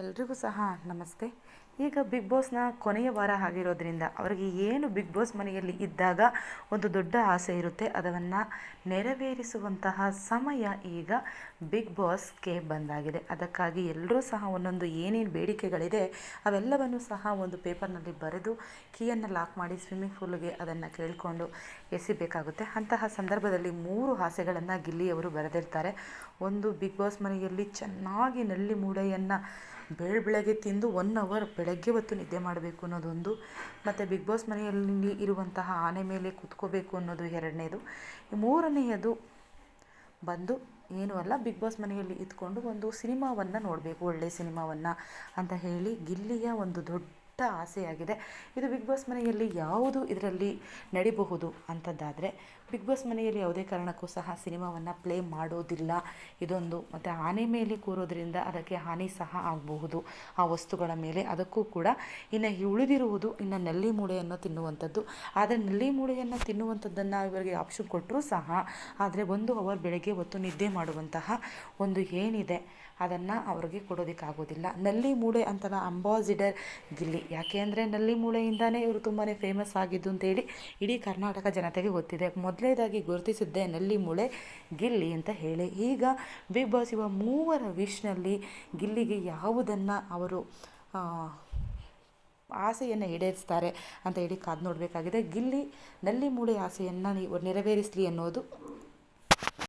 ಎಲ್ರಿಗೂ ಸಹ ನಮಸ್ತೆ. ಈಗ ಬಿಗ್ ಬಾಸ್ನ ಕೊನೆಯ ವಾರ ಆಗಿರೋದ್ರಿಂದ ಅವರಿಗೆ ಏನು ಬಿಗ್ ಬಾಸ್ ಮನೆಯಲ್ಲಿ ಇದ್ದಾಗ ಒಂದು ದೊಡ್ಡ ಆಸೆ ಇರುತ್ತೆ. ಅದನ್ನು ನೆರವೇರಿಸುವಂತಹ ಸಮಯ ಈಗ ಬಿಗ್ ಬಾಸ್ಗೆ ಬಂದಾಗಿದೆ. ಅದಕ್ಕಾಗಿ ಎಲ್ಲರೂ ಸಹ ಒಂದೊಂದು ಏನೇನು ಬೇಡಿಕೆಗಳಿದೆ ಅವೆಲ್ಲವನ್ನು ಸಹ ಒಂದು ಪೇಪರ್ನಲ್ಲಿ ಬರೆದು ಕೀಯನ್ನು ಲಾಕ್ ಮಾಡಿ ಸ್ವಿಮ್ಮಿಂಗ್ ಪೂಲ್ಗೆ ಅದನ್ನು ಕೇಳಿಕೊಂಡು ಎಸಿಬೇಕಾಗುತ್ತೆ. ಅಂತಹ ಸಂದರ್ಭದಲ್ಲಿ ಮೂರು ಆಸೆಗಳನ್ನು ಗಿಲ್ಲಿಯವರು ಬರೆದಿರ್ತಾರೆ. ಒಂದು ಬಿಗ್ ಬಾಸ್ ಮನೆಯಲ್ಲಿ ಚೆನ್ನಾಗಿ ನಲ್ಲಿ ಮೂಳೆಯನ್ನು ಬೆಳ ಬೆಳಗ್ಗೆ ತಿಂದು ಒನ್ ಅವರ್ ಬೆಳಗ್ಗೆ ಹೊತ್ತು ನಿದ್ದೆ ಮಾಡಬೇಕು ಅನ್ನೋದೊಂದು, ಮತ್ತು ಬಿಗ್ ಬಾಸ್ ಮನೆಯಲ್ಲಿ ಇರುವಂತಹ ಆನೆ ಮೇಲೆ ಕೂತ್ಕೋಬೇಕು ಅನ್ನೋದು ಎರಡನೇದು. ಮೂರನೆಯದು ಬಂದು ಏನೂ ಅಲ್ಲ ಬಿಗ್ ಬಾಸ್ ಮನೆಯಲ್ಲಿ ಇದ್ಕೊಂಡು ಒಂದು ಸಿನಿಮಾವನ್ನು ನೋಡಬೇಕು ಒಳ್ಳೆಯ ಸಿನಿಮಾವನ್ನು ಅಂತ ಹೇಳಿ ಗಿಲ್ಲಿಯ ಒಂದು ದೊಡ್ಡ ಆಸೆಯಾಗಿದೆ. ಇದು ಬಿಗ್ ಬಾಸ್ ಮನೆಯಲ್ಲಿ ಯಾವುದು ಇದರಲ್ಲಿ ನಡಿಬಹುದು ಅಂಥದ್ದಾದರೆ ಬಿಗ್ ಬಾಸ್ ಮನೆಯಲ್ಲಿ ಯಾವುದೇ ಕಾರಣಕ್ಕೂ ಸಹ ಸಿನಿಮಾವನ್ನು ಪ್ಲೇ ಮಾಡೋದಿಲ್ಲ. ಇದೊಂದು ಮತ್ತು ಆನೆ ಮೇಲೆ ಕೂರೋದ್ರಿಂದ ಅದಕ್ಕೆ ಹಾನಿ ಸಹ ಆಗಬಹುದು. ಆ ವಸ್ತುಗಳ ಮೇಲೆ ಅದಕ್ಕೂ ಕೂಡ ಇನ್ನು ಉಳಿದಿರುವುದು ಇನ್ನು ನಲ್ಲಿ ಮೂಳೆಯನ್ನು ತಿನ್ನುವಂಥದ್ದು. ಆದರೆ ನಲ್ಲಿ ಮೂಳೆಯನ್ನು ತಿನ್ನುವಂಥದ್ದನ್ನು ಇವರಿಗೆ ಆಪ್ಷನ್ ಕೊಟ್ಟರೂ ಸಹ, ಆದರೆ ಒಂದು ಅವರ್ ಬೆಳಗ್ಗೆ ಹೊತ್ತು ನಿದ್ದೆ ಮಾಡುವಂತಹ ಒಂದು ಏನಿದೆ, ಅದನ್ನು ಅವ್ರಿಗೆ ಕೊಡೋದಕ್ಕಾಗೋದಿಲ್ಲ. ನಲ್ಲಿ ಮೂಳೆ ಅಂತ ಅಂಬಾಸಿಡರ್ ಗಿಲ್ಲಿ. ಯಾಕೆ ಅಂದರೆ ನಲ್ಲಿ ಮೂಳೆಯಿಂದನೇ ಇವರು ತುಂಬಾ ಫೇಮಸ್ ಆಗಿದ್ದು ಅಂತೇಳಿ ಇಡೀ ಕರ್ನಾಟಕ ಜನತೆಗೆ ಗೊತ್ತಿದೆ. ಮೊದಲನೇದಾಗಿ ಗುರುತಿಸಿದ್ದೆ ನಲ್ಲಿ ಮೂಳೆ ಗಿಲ್ಲಿ ಅಂತ ಹೇಳಿ. ಈಗ ಬಿಗ್ ಬಾಸ್ ಇವ ಮೂವರ ವಿಶ್ನಲ್ಲಿ ಗಿಲ್ಲಿಗೆ ಯಾವುದನ್ನು ಅವರು ಆಸೆಯನ್ನು ಈಡೇರಿಸ್ತಾರೆ ಅಂತ ಹೇಳಿ ಕಾದು ನೋಡಬೇಕಾಗಿದೆ. ಗಿಲ್ಲಿ ನಲ್ಲಿ ಮೂಳೆ ಆಸೆಯನ್ನು ನೀವು ನೆರವೇರಿಸಲಿ ಅನ್ನೋದು